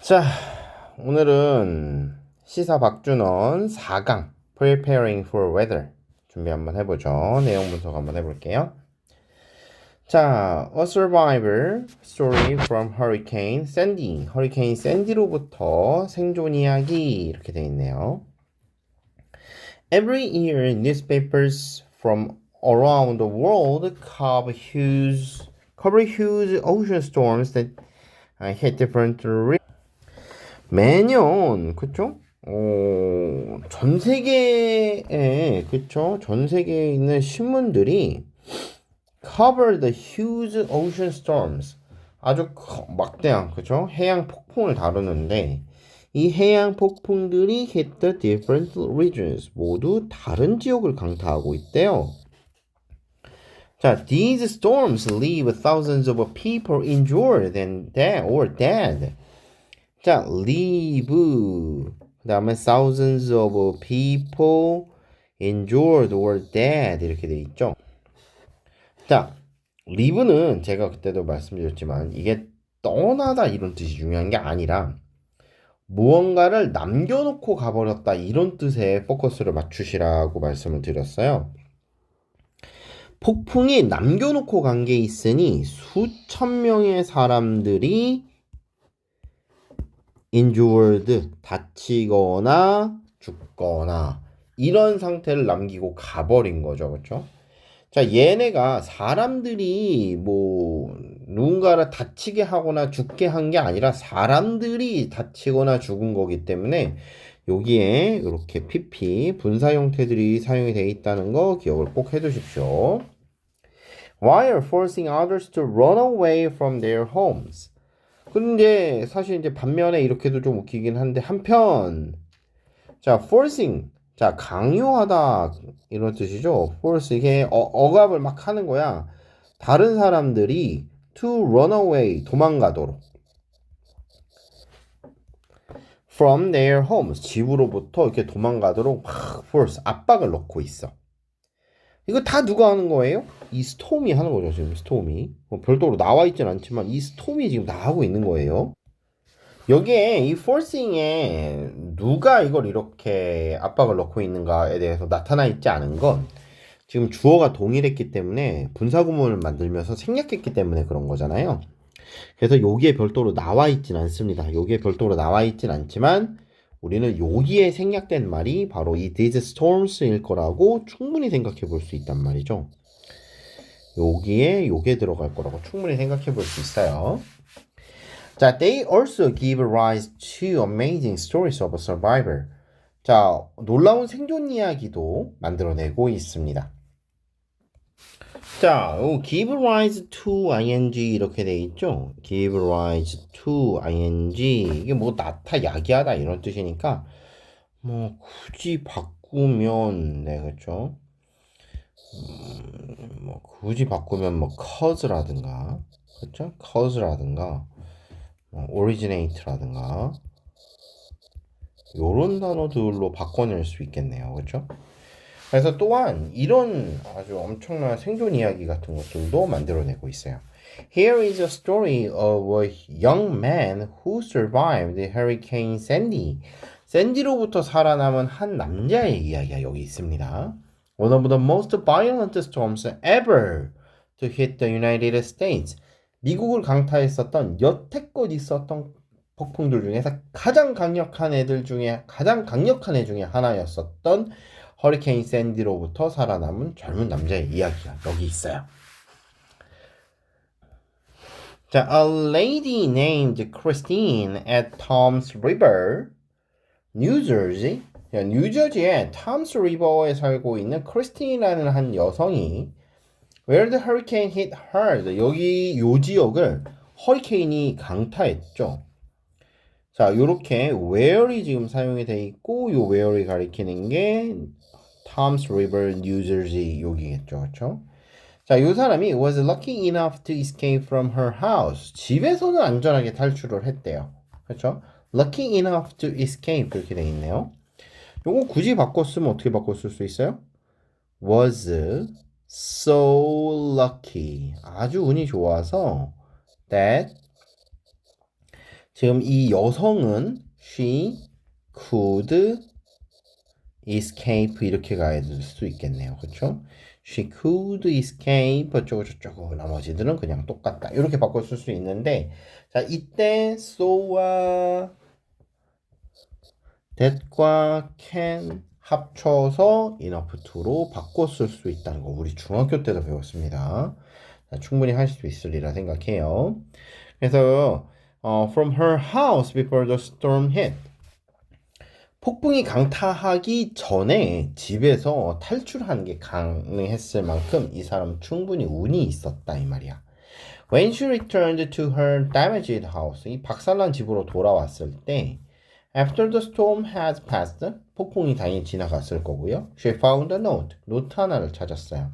자, 오늘은 시사 박준원 4강 Preparing for Weather 준비 한번 해보죠. 내용 분석 한번 해볼게요. 자, A Survivor Story from Hurricane Sandy. 허리케인 샌디로부터 생존 이야기 이렇게 돼 있네요. Every year, newspapers from around the world cover huge, cover huge ocean storms that uh, hit different regions. 매년 그쵸? 어, 전 세계에 그쵸? 전 세계에 있는 신문들이 cover the huge ocean storms 아주 커- 막대한 그쵸? 해양 폭풍을 다루는데 이 해양 폭풍들이 hit the different regions 모두 다른 지역을 강타하고 있대요. 자, these storms leave thousands of people injured and dead or dead. 자, leave 그 다음에 thousands of people injured or dead 이렇게 돼 있죠. 자, leave는 제가 그때도 말씀드렸지만 이게 떠나다 이런 뜻이 중요한 게 아니라 무언가를 남겨놓고 가버렸다 이런 뜻에 포커스를 맞추시라고 말씀을 드렸어요. 폭풍이 남겨놓고 간 게 있으니 수천 명의 사람들이 injured 다치거나 죽거나 이런 상태를 남기고 가버린 거죠, 그렇죠? 자, 얘네가 사람들이 뭐 누군가를 다치게 하거나 죽게 한 게 아니라 사람들이 다치거나 죽은 거기 때문에 여기에 이렇게 PP 분사 형태들이 사용이 되어 있다는 거 기억을 꼭 해 두십시오. While forcing others to run away from their homes. 근데 사실 이제 반면에 이렇게도 좀 웃기긴 한데 한편 자 forcing 자 강요하다 이런 뜻이죠. force 이게 어, 억압을 막 하는 거야. 다른 사람들이 to run away 도망가도록 from their homes 집으로부터 이렇게 도망가도록 막 force 압박을 넣고 있어. 이거 다 누가 하는 거예요? 이 스톰이 하는 거죠, 지금 스톰이. 뭐 별도로 나와 있진 않지만 이 스톰이 지금 다 하고 있는 거예요. 여기에 이 forcing에 누가 이걸 이렇게 압박을 넣고 있는가에 대해서 나타나 있지 않은 건 지금 주어가 동일했기 때문에 분사구문을 만들면서 생략했기 때문에 그런 거잖아요. 그래서 여기에 별도로 나와 있진 않습니다. 여기에 별도로 나와 있진 않지만 우리는 여기에 생략된 말이 바로 이 these storms일 거라고 충분히 생각해 볼 수 있단 말이죠. 여기에 요게 들어갈 거라고 충분히 생각해 볼 수 있어요. 자, they also give rise to amazing stories of survivor. 자, 놀라운 생존 이야기도 만들어내고 있습니다. 자, 요 give rise to ing 이렇게 돼 있죠? give rise to ing 이게 뭐 나타 야기하다 이런 뜻이니까 뭐 굳이 바꾸면 네 그렇죠? 음, 뭐 굳이 바꾸면 뭐 cause라든가 그렇죠? cause라든가 뭐 originate라든가 요런 단어들로 바꿔낼 수 있겠네요. 그렇죠? 그래서 또한 이런 아주 엄청난 생존 이야기 같은 것들도 만들어내고 있어요. Here is a story of a young man who survived Hurricane Sandy. 샌디로부터 살아남은 한 남자의 이야기가 여기 있습니다. One of the most violent storms ever to hit the United States. 미국을 강타했었던 여태껏 있었던 폭풍들 중에서 가장 강력한 애들 중에 가장 강력한 애 중에 하나였었던 허리케인 샌디로부터 살아남은 젊은 남자의 이야기가 여기 있어요. 자, a lady named Christine at Tom's River, New Jersey. 자, 뉴저지의 탐스 리버에 살고 있는 크리스틴이라는 한 여성이 Where the hurricane hit hard. 여기 요 지역을 허리케인이 강타했죠. 자, 요렇게 where이 지금 사용이 돼 있고 요 where이 가리키는 게 Tom's River, New Jersey 여기겠죠. 그렇죠? 자, 요 사람이 was lucky enough to escape from her house. 집에서는 안전하게 탈출을 했대요. 그렇죠? lucky enough to escape 그렇게 돼 있네요. 요거 굳이 바꿨으면 어떻게 바꿨을 수 있어요? was so lucky. 아주 운이 좋아서 that 지금 이 여성은 she could escape 이렇게 가야 될수 있겠네요. 그렇죠? She could escape 어쩌고 저쩌고 나머지들은 그냥 똑같다. 이렇게 바꿔 쓸 수 있는데 자 이때 so와 that과 can 합쳐서 enough to로 쓸수 있다는 거 우리 중학교 때도 배웠습니다. 자, 충분히 하실 수 있으리라 생각해요. 그래서 어, from her house before the storm hit. 폭풍이 강타하기 전에 집에서 탈출하는 게 가능했을 만큼 이 사람 충분히 운이 있었다 이 말이야. When she returned to her damaged house, 이 박살난 집으로 돌아왔을 때 After the storm has passed, 폭풍이 당연히 지나갔을 거고요. She found a note, 노트 하나를 찾았어요.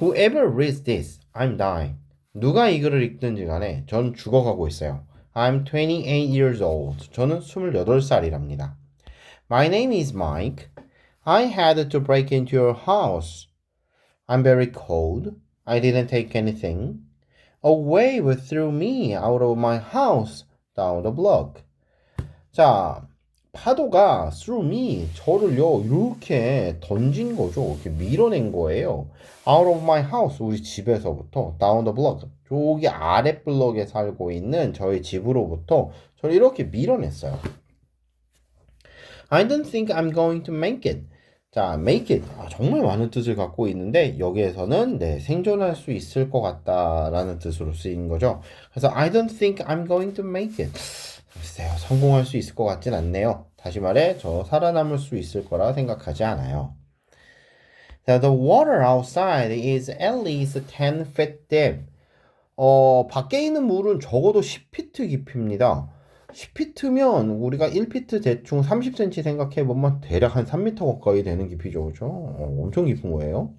Whoever reads this, I'm dying. 누가 이 글을 읽든지 간에 전 죽어가고 있어요. I'm 28 years old. 저는 28살이랍니다. My name is Mike. I had to break into your house. I'm very cold. I didn't take anything. A wave threw me out of my house down the block. 자, 파도가 through me 저를요 이렇게 던진 거죠. 이렇게 밀어낸 거예요. Out of my house 우리 집에서부터 down the block 저기 아래 블럭에 살고 있는 저희 집으로부터 저를 이렇게 밀어냈어요. I don't think I'm going to make it. 자, make it. 아, 정말 많은 뜻을 갖고 있는데 여기에서는 네, 생존할 수 있을 것 같다라는 뜻으로 쓰인 거죠. 그래서 I don't think I'm going to make it. 글쎄요, 성공할 수 있을 것 같진 않네요. 다시 말해, 저 살아남을 수 있을 거라 생각하지 않아요. 자, the water outside is at least 10 feet deep. 어, 밖에 있는 물은 적어도 10피트 깊이입니다. 10피트면 우리가 1피트 대충 30cm 생각해보면 대략 한 3m 가까이 되는 깊이죠. 그죠? 어, 엄청 깊은 거예요.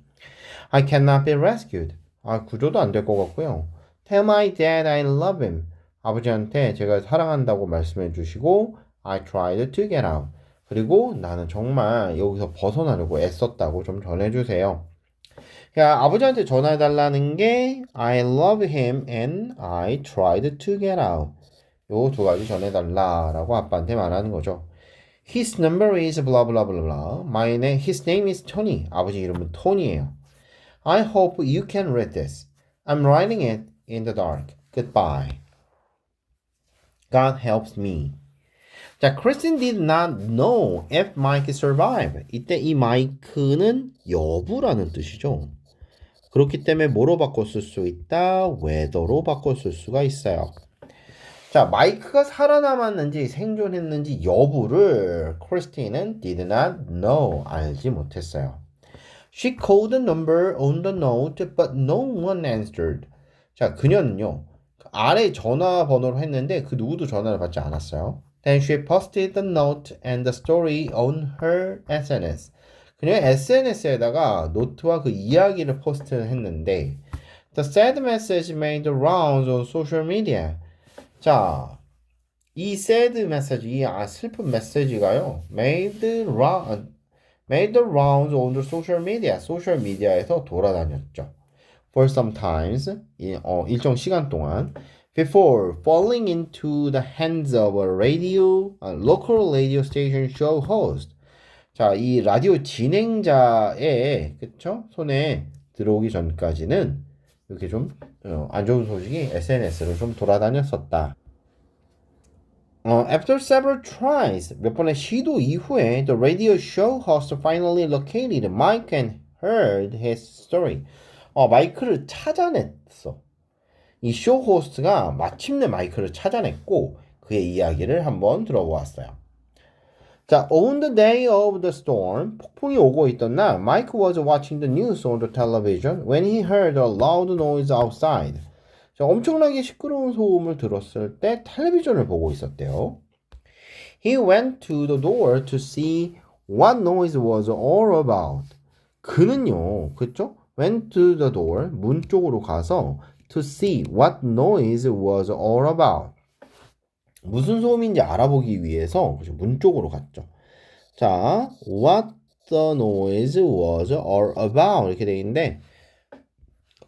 I cannot be rescued. 아, 구조도 안 될 것 같고요. Tell my dad I love him. 아버지한테 제가 사랑한다고 말씀해 주시고 I tried to get out. 그리고 나는 정말 여기서 벗어나려고 애썼다고 좀 전해주세요. 그러니까 아버지한테 전해달라는 게 I love him and I tried to get out. 요 두 가지 전해달라라고 아빠한테 말하는 거죠. His number is blah blah blah blah. My name, his name is Tony. 아버지 이름은 토니예요. I hope you can read this. I'm writing it in the dark. Goodbye. God helps me. 자, Kristen did not know if Mike survived. 이때 이 마이크는 여부라는 뜻이죠. 그렇기 때문에 뭐로 바꿨을 수 있다? whether로 바꿨을 수가 있어요. 자, 마이크가 살아남았는지 생존했는지 여부를 크리스티는 did not know. 알지 못했어요. She called the number on the note, but no one answered. 자, 그녀는요. 아래 전화번호로 했는데 그 누구도 전화를 받지 않았어요. Then she posted the note and the story on her SNS. 그녀 SNS에다가 노트와 그 이야기를 포스트를 했는데 The sad message made rounds on social media. 자, 이 sad message, 이 아, 슬픈 메시지가요. made round, made rounds on the social media. 소셜 미디어에서 돌아다녔죠. For some times, 이, 어, 일정 시간 동안 before falling into the hands of a radio, a local radio station show host. 자, 이 라디오 진행자의 그쵸? 손에 들어오기 전까지는 이렇게 좀안 좋은 소식이 SNS로 좀 돌아다녔었다. 어, after several tries, 몇 번의 시도 이후에 the radio show host finally located Mike and heard his story. 어, 마이크를 찾아냈어. 이 쇼 호스트가 마침내 마이크를 찾아냈고 그의 이야기를 한번 들어보았어요. 자, on the day of the storm, 폭풍이 오고 있던 날, Mike was watching the news on the television when he heard a loud noise outside. 자, 엄청나게 시끄러운 소음을 들었을 때 텔레비전을 보고 있었대요. He went to the door to see what noise was all about. 그는요, 그쵸? Went to the door, 문 쪽으로 가서 to see what noise was all about. 무슨 소음인지 알아보기 위해서? 문 쪽으로 갔죠. 자, what the noise was all about 이렇게 돼 있는데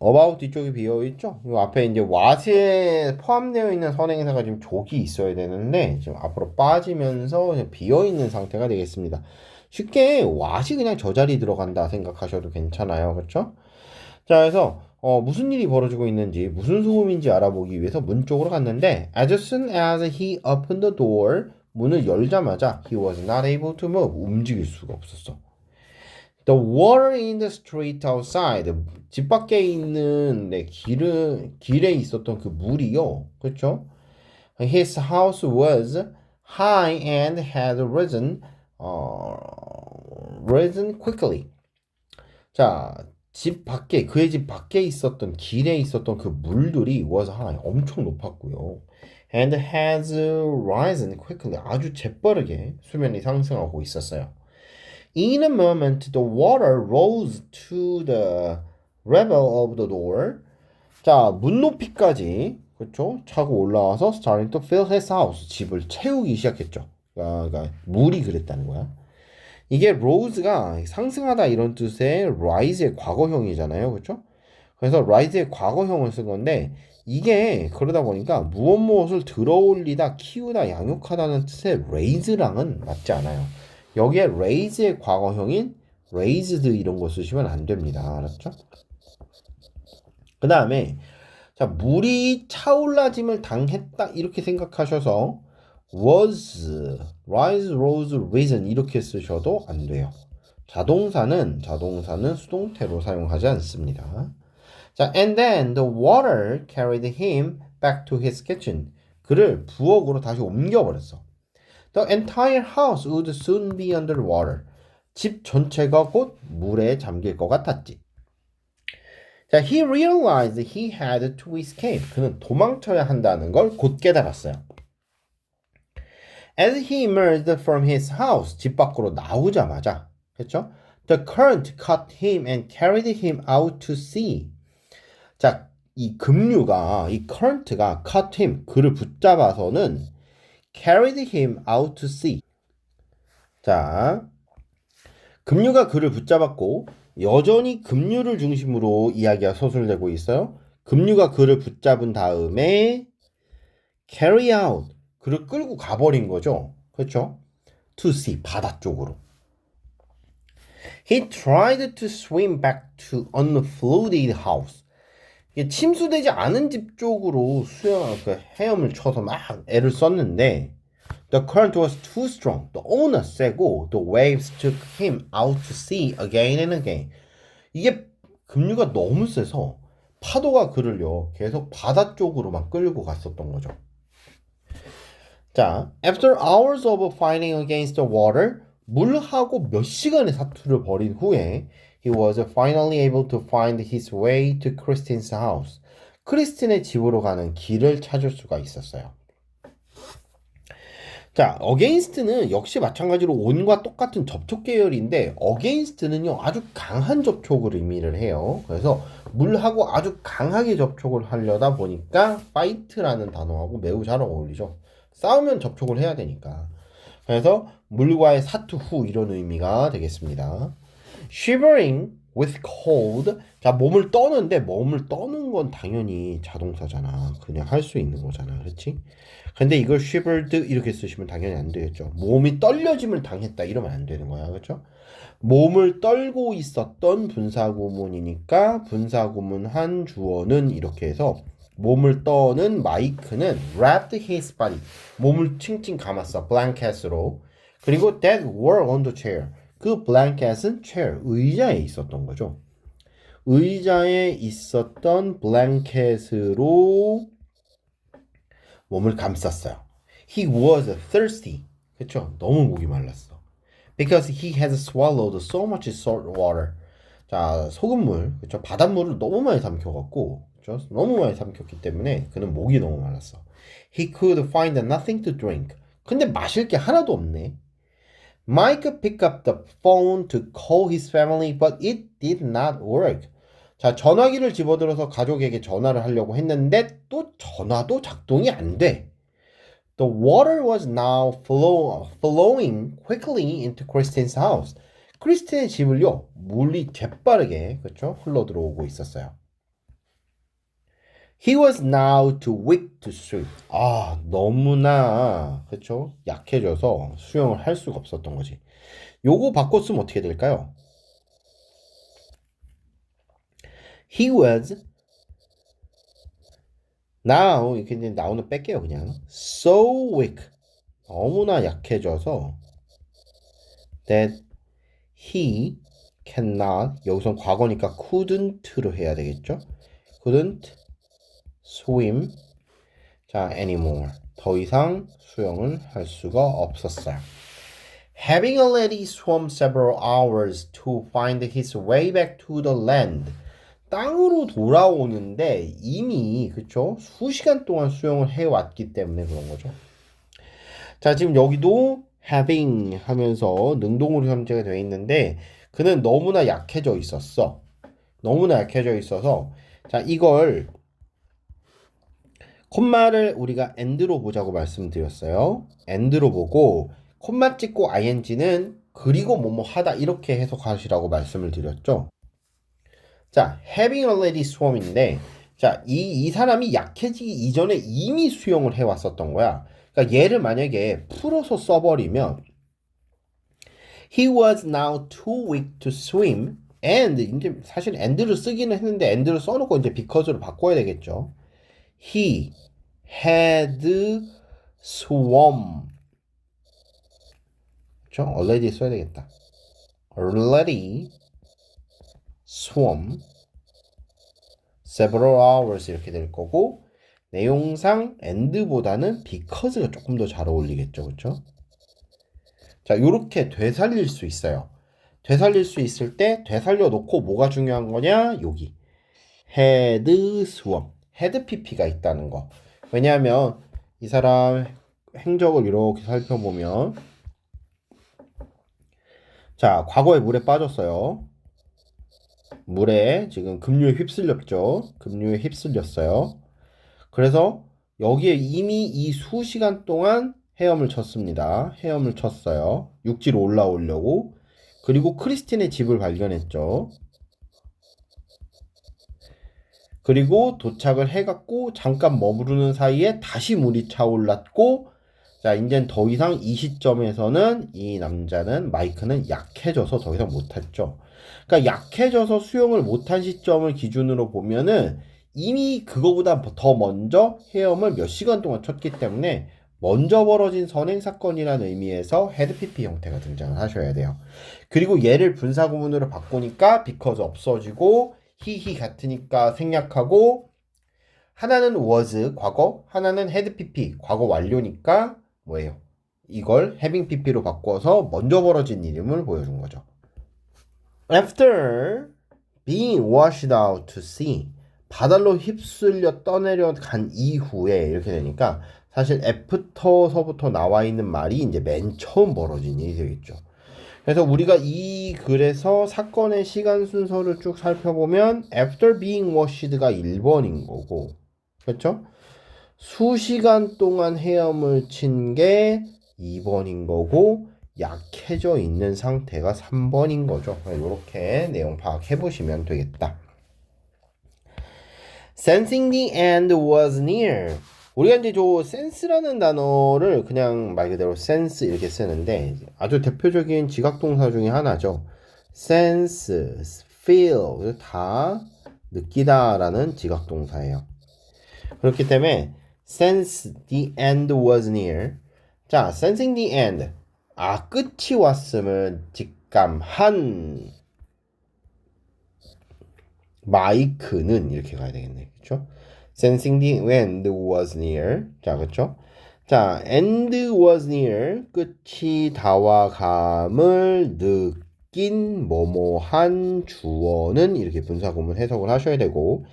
about 뒤쪽이 비어 있죠. 이 앞에 이제 what에 포함되어 있는 선행사가 지금 족이 있어야 되는데 지금 앞으로 빠지면서 비어 있는 상태가 되겠습니다. 쉽게 what이 그냥 저 자리 들어간다 생각하셔도 괜찮아요. 그렇죠? 자, 그래서 어, 무슨 일이 벌어지고 있는지 무슨 소음인지 알아보기 위해서 문 쪽으로 갔는데 as soon as he opened the door 문을 열자마자 he was not able to move 움직일 수가 없었어. The water in the street outside 집 밖에 있는 네, 길은 길에 있었던 그 물이요, 그렇죠? His house was high and had risen, 어, risen quickly. 자, 집 밖에 그의 집 밖에 있었던 길에 있었던 그 물들이 was high 엄청 높았고요. And has risen quickly 아주 재빠르게 수면이 상승하고 있었어요. In a moment, the water rose to the level of the door. 자, 문 높이까지 그렇죠? 차고 올라와서 starting to fill his house 집을 채우기 시작했죠. 그러니까, 그러니까 물이 그랬다는 거야. 이게 rose가 상승하다 이런 뜻의 rise의 과거형이잖아요. 그렇죠? 그래서 rise의 과거형을 쓴 건데 이게 그러다 보니까 무엇 무엇을 들어올리다, 키우다, 양육하다는 뜻의 raise랑은 맞지 않아요. 여기에 raise의 과거형인 raised 이런 거 쓰시면 안 됩니다. 알았죠? 그 다음에 자 물이 차올라짐을 당했다 이렇게 생각하셔서 was, rise, rose, risen 이렇게 쓰셔도 안 돼요. 자동사는 자동사는 수동태로 사용하지 않습니다. 자, and then the water carried him back to his kitchen. 그를 부엌으로 다시 옮겨버렸어. The entire house would soon be under water. 집 전체가 곧 물에 잠길 것 같았지. 자, he realized he had to escape. 그는 도망쳐야 한다는 걸 곧 깨달았어요. As he emerged from his house, 집 밖으로 나오자마자, 그렇죠? The current caught him and carried him out to sea. 자, 이 급류가, 이 current가 caught him, 그를 붙잡아서는 carried him out to sea. 자, 급류가 그를 붙잡았고 여전히 급류를 중심으로 이야기가 서술되고 있어요. 급류가 그를 붙잡은 다음에 carry out 그를 끌고 가버린 거죠. 그렇죠? to sea 바다 쪽으로. He tried to swim back to unflooded house. 이게 침수되지 않은 집 쪽으로 수영 그 헤엄을 쳐서 막 애를 썼는데 the current was too strong. 너무나 세고 the waves took him out to sea again and again. 이게 급류가 너무 세서 파도가 그를요 계속 바다 쪽으로만 끌고 갔었던 거죠. 자, after hours of fighting against the water, 물하고 몇 시간의 사투를 벌인 후에 he was finally able to find his way to Christine's house. 크리스틴의 집으로 가는 길을 찾을 수가 있었어요. 자, against는 역시 마찬가지로 on과 똑같은 접촉 계열인데 against는요 아주 강한 접촉을 의미를 해요. 그래서 물하고 아주 강하게 접촉을 하려다 보니까 fight라는 단어하고 매우 잘 어울리죠. 싸우면 접촉을 해야 되니까. 그래서 물과의 사투 후 이런 의미가 되겠습니다. shivering with cold. 자, 몸을 떠는데 몸을 떠는 건 당연히 자동사잖아. 그냥 할 수 있는 거잖아. 그렇지? 근데 이걸 shivered 이렇게 쓰시면 당연히 안 되겠죠. 몸이 떨려짐을 당했다 이러면 안 되는 거야. 그렇죠? 몸을 떨고 있었던 분사구문이니까 분사구문 한 주어는 이렇게 해서 몸을 떠는 마이크는 wrapped his body 몸을 칭칭 감았어 blanket으로 그리고 that were on the chair 그 blanket은 chair 의자에 있었던 거죠 의자에 있었던 블랭켓으로 몸을 감쌌어요 he was thirsty 그쵸 너무 목이 말랐어 because he had swallowed so much salt water 자 소금물 그쵸 바닷물을 너무 많이 삼켜갖고 그쵸? 너무 많이 삼켰기 때문에 그는 목이 너무 말랐어. He could find nothing to drink. 근데 마실 게 하나도 없네. Mike picked up the phone to call his family, but it did not work. 자, 전화기를 집어들어서 가족에게 전화를 하려고 했는데 또 전화도 작동이 안 돼. The water was now flow, flowing quickly into Christine's house. 크리스틴의 집을요, 물이 재빠르게, 그렇죠? 흘러 들어오고 있었어요. He was now too weak to swim. 아, 너무나 그렇죠? 약해져서 수영을 할 수가 없었던 거지. 요거 바꿔 쓰면 어떻게 될까요? He was now 이렇게 이제 나오는 뺄게요 그냥. So weak. 너무나 약해져서 that he cannot 여기선 과거니까 couldn't로 해야 되겠죠? couldn't swim 자 anymore 더 이상 수영을 할 수가 없었어요. Having already swum several hours to find his way back to the land 땅으로 돌아오는데 이미 그쵸 수시간 동안 수영을 해왔기 때문에 그런 거죠. 자 지금 여기도 having 하면서 능동으로 현재가 되어 있는데 그는 너무나 약해져 있었어. 너무나 약해져 있어서 자 이걸 콤마를 우리가 and로 보자고 말씀드렸어요. and로 보고 콤마 찍고 ing는 그리고 뭐뭐 하다 이렇게 해석하시라고 말씀을 드렸죠. 자, having already swum인데 자, 이, 이 사람이 약해지기 이전에 이미 수영을 해왔었던 거야. 그러니까 얘를 만약에 풀어서 써버리면 He was now too weak to swim and 이제 사실 and를 쓰기는 했는데 and를 써놓고 이제 because로 바꿔야 되겠죠. He had swum. 그렇죠? already 써야 되겠다. already swum several hours 이렇게 될 거고 내용상 and보다는 because가 조금 더 잘 어울리겠죠. 그렇죠? 자, 요렇게 되살릴 수 있어요. 되살릴 수 있을 때 되살려 놓고 뭐가 중요한 거냐? 여기 had swum, pp가 있다는 거. 왜냐하면 이 사람 행적을 이렇게 살펴보면 자, 과거에 물에 빠졌어요. 물에 지금 급류에 휩쓸렸죠. 급류에 휩쓸렸어요. 그래서 여기에 이미 이 수시간 동안 헤엄을 쳤습니다. 헤엄을 쳤어요. 육지로 올라오려고. 그리고 크리스틴의 집을 발견했죠. 그리고 도착을 해갖고 잠깐 머무르는 사이에 다시 물이 차올랐고 자 이젠 더 이상 이 시점에서는 이 남자는 마이크는 약해져서 더 이상 못했죠. 그러니까 약해져서 수영을 못한 시점을 기준으로 보면은 이미 그거보다 더 먼저 헤엄을 몇 시간 동안 쳤기 때문에 먼저 벌어진 선행 사건이라는 의미에서 헤드 PP 형태가 등장을 하셔야 돼요. 그리고 얘를 분사 구문으로 바꾸니까 because 없어지고 히히 같으니까 생략하고 하나는 was 과거, 하나는 had pp 과거 완료니까 뭐예요? 이걸 having pp로 바꿔서 먼저 벌어진 이름을 보여준 거죠. After being washed out to sea 바다로 휩쓸려 떠내려 간 이후에 이렇게 되니까 사실 애프터서부터 나와 있는 말이 이제 맨 처음 벌어진 일이 되겠죠. 그래서 우리가 이 글에서 사건의 시간 순서를 쭉 살펴보면 after being washed가 1번인 거고 그렇죠? 수시간 동안 헤엄을 친 게 2번인 거고 약해져 있는 상태가 3번인 거죠. 이렇게 내용 파악해 보시면 되겠다. Sensing the end was near. 우리가 이제 저 sense라는 단어를 그냥 말 그대로 sense 이렇게 쓰는데 아주 대표적인 지각 동사 중에 하나죠. sense, feel 다 느끼다라는 지각 동사예요. 그렇기 때문에 sense the end was near. 자, sensing the end. 아, 끝이 왔음을 직감한 마이크는 이렇게 가야 되겠네. 그렇죠? Sensing the end was near. 자, 그렇죠? 자, end was near. 끝이 다와감을 느낀 뭐뭐한 주어는 이렇게 분사구문 해석을 하셔야 되고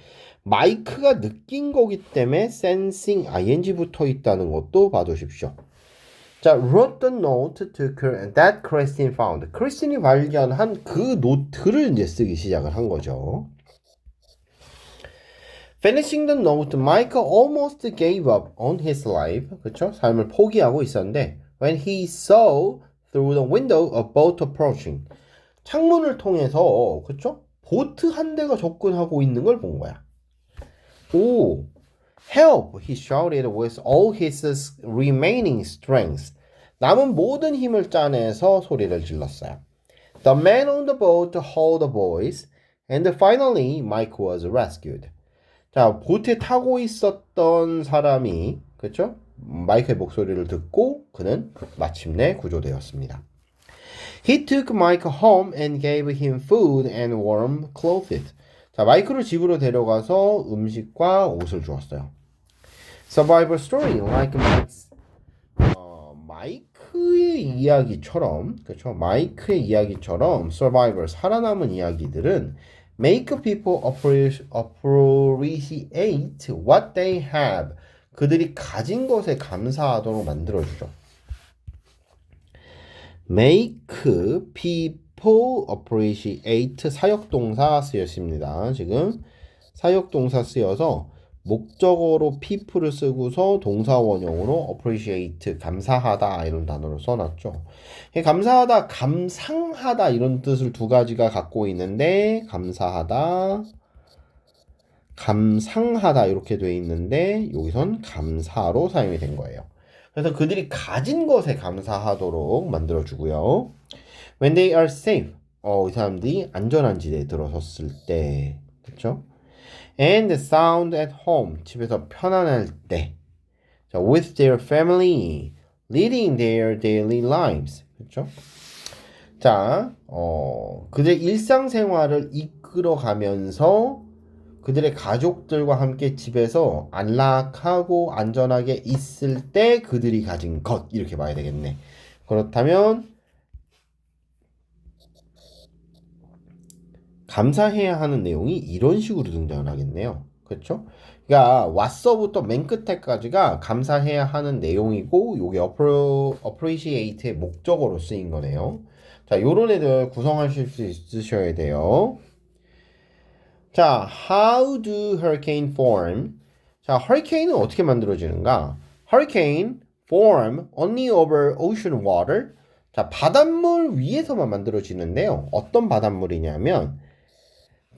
마이크가 느낀 거기 때문에 sensing ing 붙어 있다는 것도 봐두십시오. 자, wrote the note to that Christine found. 크리스틴이 발견한 그 노트를 이제 쓰기 시작을 한 거죠. Finishing the note, Michael almost gave up on his life. 그렇죠? 삶을 포기하고 있었는데 when he saw through the window a boat approaching. 창문을 통해서 그렇죠? 보트 한 대가 접근하고 있는 걸 본 거야. 오, Help! He shouted with all his remaining strength. 남은 모든 힘을 짜내서 소리를 질렀어요. The man on the boat hauled the boys, and finally Mike was rescued. 자, 보트에 타고 있었던 사람이, 그렇죠? 마이크의 목소리를 듣고 그는 마침내 구조되었습니다. He took Mike home and gave him food and warm clothes. 자, 마이크를 집으로 데려가서 음식과 옷을 주었어요. Survival story like Mike's 어, 마이크의 이야기처럼 그렇죠? 마이크의 이야기처럼 survival 살아남은 이야기들은 make people appreci- appreciate what they have 그들이 가진 것에 감사하도록 만들어주죠. make people appreciate 사역동사 쓰였습니다. 지금 사역동사 쓰여서 목적어로 people을 쓰고서 동사 원형으로 appreciate 감사하다 이런 단어를 써놨죠. 이 감사하다, 감상하다 이런 뜻을 두 가지가 갖고 있는데 감사하다, 감상하다 이렇게 돼 있는데 여기선 감사로 사용이 된 거예요. 그래서 그들이 가진 것에 감사하도록 만들어 주고요. When they are safe, 어, 이 사람들이 안전한 지대에 들어섰을 때, 그렇죠? And sound at home, 집에서 편안할 때, 자, with their family, leading their daily lives, 그렇죠? 자, 어, 그들의 일상생활을 이끌어가면서 그들의 가족들과 함께 집에서 안락하고 안전하게 있을 때 그들이 가진 것. 이렇게 봐야 되겠네. 그렇다면 감사해야 하는 내용이 이런 식으로 등장을 하겠네요. 그렇죠? 그러니까 왔어부터 맨 끝에까지가 감사해야 하는 내용이고 요게 appreciate의 목적어로 쓰인 거네요. 자, 요런 애들 구성하실 수 있으셔야 돼요. 자, how do hurricane form? 자, hurricane은 어떻게 만들어지는가? hurricane form only over ocean water. 자, 바닷물 위에서만 만들어지는데요. 어떤 바닷물이냐면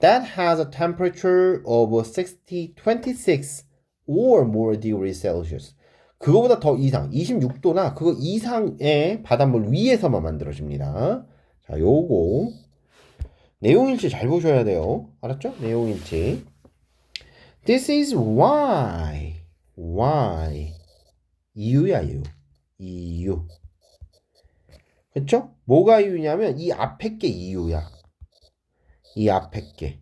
that has a temperature of 60, 26 or more degrees Celsius. 그거보다 더 이상, 26도나 그거 이상의 바닷물 위에서만 만들어집니다. 자, 요거 내용일지 잘 보셔야 돼요. 알았죠? 내용일지. This is why. why. 이유야, 이유. 이유. 그쵸? 뭐가 이유냐면 이 앞에 게 이유야. 이 앞에 게.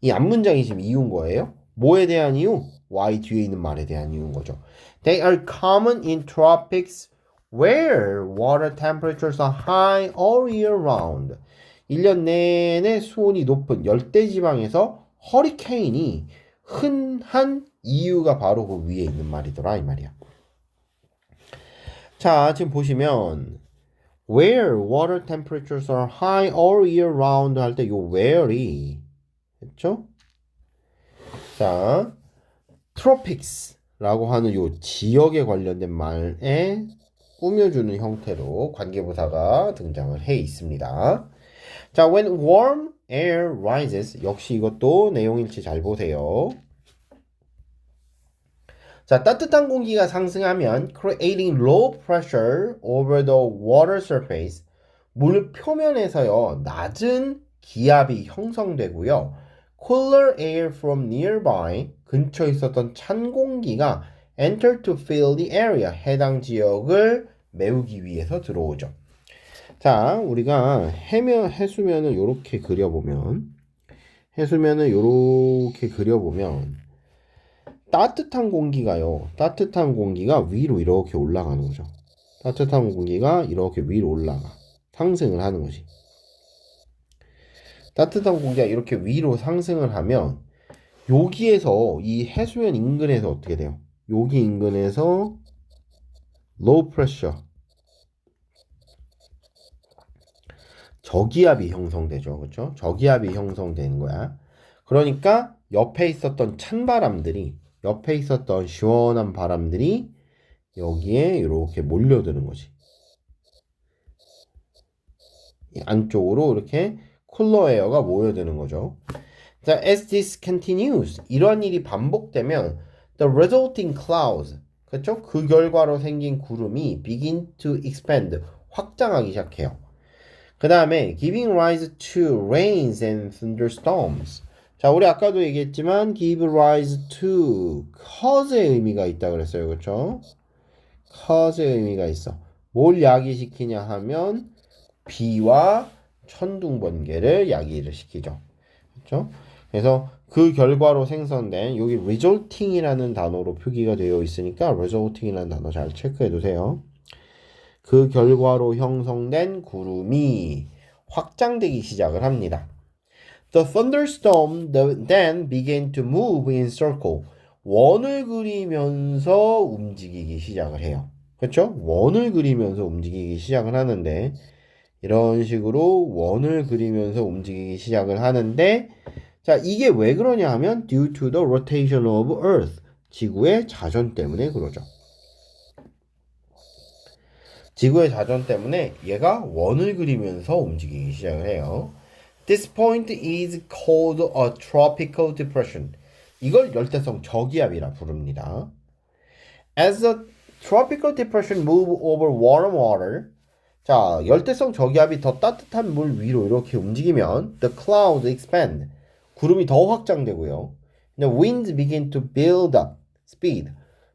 이 앞문장이 지금 이유인 거예요. 뭐에 대한 이유? why 뒤에 있는 말에 대한 이유인 거죠. They are common in tropics where water temperatures are high all year round. 1년 내내 수온이 높은 열대 지방에서 허리케인이 흔한 이유가 바로 그 위에 있는 말이더라 이 말이야. 자, 지금 보시면 where water temperatures are high all year round 할 때 요 where이 그렇죠? 자, tropics라고 하는 요 지역에 관련된 말에 꾸며주는 형태로 관계부사가 등장을 해 있습니다. 자, when warm air rises 역시 이것도 내용 일치 잘 보세요. 자, 따뜻한 공기가 상승하면 creating low pressure over the water surface 물 표면에서요 낮은 기압이 형성되고요. cooler air from nearby 근처에 있었던 찬 공기가 enter to fill the area 해당 지역을 메우기 위해서 들어오죠. 자, 우리가 해면 해수면을 이렇게 그려보면 해수면을 이렇게 그려보면 따뜻한 공기가요. 따뜻한 공기가 위로 이렇게 올라가는 거죠. 따뜻한 공기가 이렇게 위로 올라가. 상승을 하는 거지. 따뜻한 공기가 이렇게 위로 상승을 하면 여기에서 이 해수면 인근에서 어떻게 돼요? 여기 인근에서 low pressure 저기압이 형성되죠. 그렇죠? 저기압이 형성되는 거야. 그러니까 옆에 있었던 찬바람들이 옆에 있었던 시원한 바람들이 여기에 이렇게 몰려드는 거지. 이 안쪽으로 이렇게 쿨러 에어가 모여드는 거죠. 자, as this continues, 이러한 일이 반복되면 the resulting clouds 그렇죠? 그 결과로 생긴 구름이 begin to expand 확장하기 시작해요. 그 다음에 giving rise to rains and thunderstorms. 자, 우리 아까도 얘기했지만 give rise to cause의 의미가 있다 그랬어요. 그렇죠? cause의 의미가 있어. 뭘 야기시키냐 하면 비와 천둥 번개를 야기를 시키죠. 그렇죠? 그래서 그 결과로 생성된 여기 resulting이라는 단어로 표기가 되어 있으니까 resulting이라는 단어 잘 체크해 두세요. 그 결과로 형성된 구름이 확장되기 시작을 합니다. The thunderstorm then began to move in circle. 원을 그리면서 움직이기 시작을 해요. 그렇죠? 원을 그리면서 움직이기 시작을 하는데 이런 식으로 원을 그리면서 움직이기 시작을 하는데 자, 이게 왜 그러냐 하면 due to the rotation of earth. 지구의 자전 때문에 그러죠. 지구의 자전 때문에 얘가 원을 그리면서 움직이기 시작을 해요. This point is called a tropical depression. 이걸 열대성 저기압이라 부릅니다. As the tropical depression move over warm water, 자, 열대성 저기압이 더 따뜻한 물 위로 이렇게 움직이면 the clouds expand. 구름이 더 확장되고요. The winds begin to build up speed.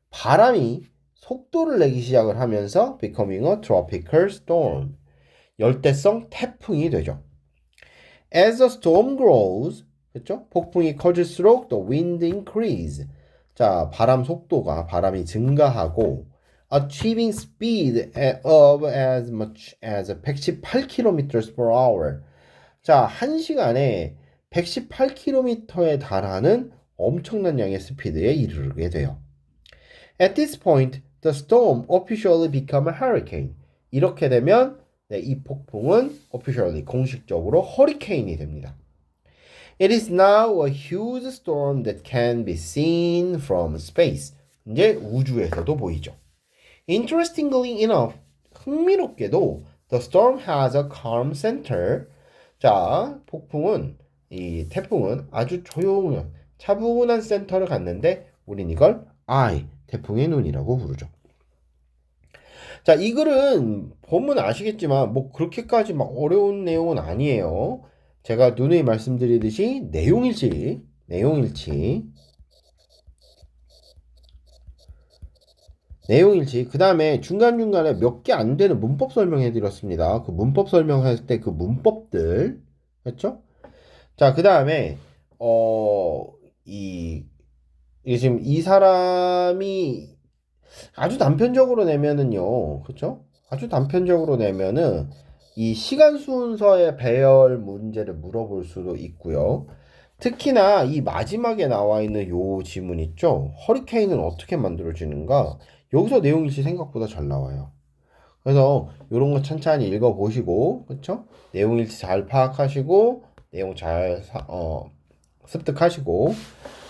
바람이 속도를 내기 시작을 하면서 becoming a tropical storm. 열대성 태풍이 되죠. As the storm grows, 그렇죠? 폭풍이 커질수록 the wind increase. 자, 바람 속도가 바람이 증가하고 achieving speed of as much as 118km per hour. 자, 1시간에 118km에 달하는 엄청난 양의 스피드에 이르게 돼요. At this point, the storm officially become a hurricane. 이렇게 되면 네, 이 폭풍은 officially 공식적으로 허리케인이 됩니다. It is now a huge storm that can be seen from space. 이제 우주에서도 보이죠. Interestingly enough, 흥미롭게도 the storm has a calm center. 자, 폭풍은 이 태풍은 아주 조용한 차분한 센터를 갖는데 우린 이걸 I 태풍의 눈이라고 부르죠. 자, 이 글은 보면 아시겠지만 뭐 그렇게까지 막 어려운 내용은 아니에요. 제가 누누이 말씀드리듯이 내용일치, 내용일치, 내용일치. 그 다음에 중간중간에 몇 개 안 되는 문법 설명해 드렸습니다. 그 문법 설명할 때 그 문법들, 그렇죠? 자, 그 다음에 어, 이, 지금 이 사람이 아주 단편적으로 내면은요, 그렇죠? 아주 단편적으로 내면은 이 시간 순서의 배열 문제를 물어볼 수도 있고요. 특히나 이 마지막에 나와 있는 요 지문 있죠? 허리케인은 어떻게 만들어지는가? 여기서 내용일치 생각보다 잘 나와요. 그래서 이런 거 천천히 읽어보시고, 그렇죠? 내용일치 잘 파악하시고, 내용 잘 사- 어, 습득하시고,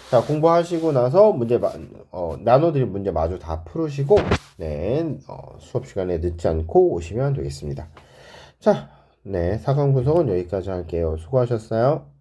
자 공부하시고 나서 문제 마, 어, 나눠드린 문제 마저 다 풀으시고, 네 어, 수업 시간에 늦지 않고 오시면 되겠습니다. 자, 네 사강 분석은 여기까지 할게요. 수고하셨어요.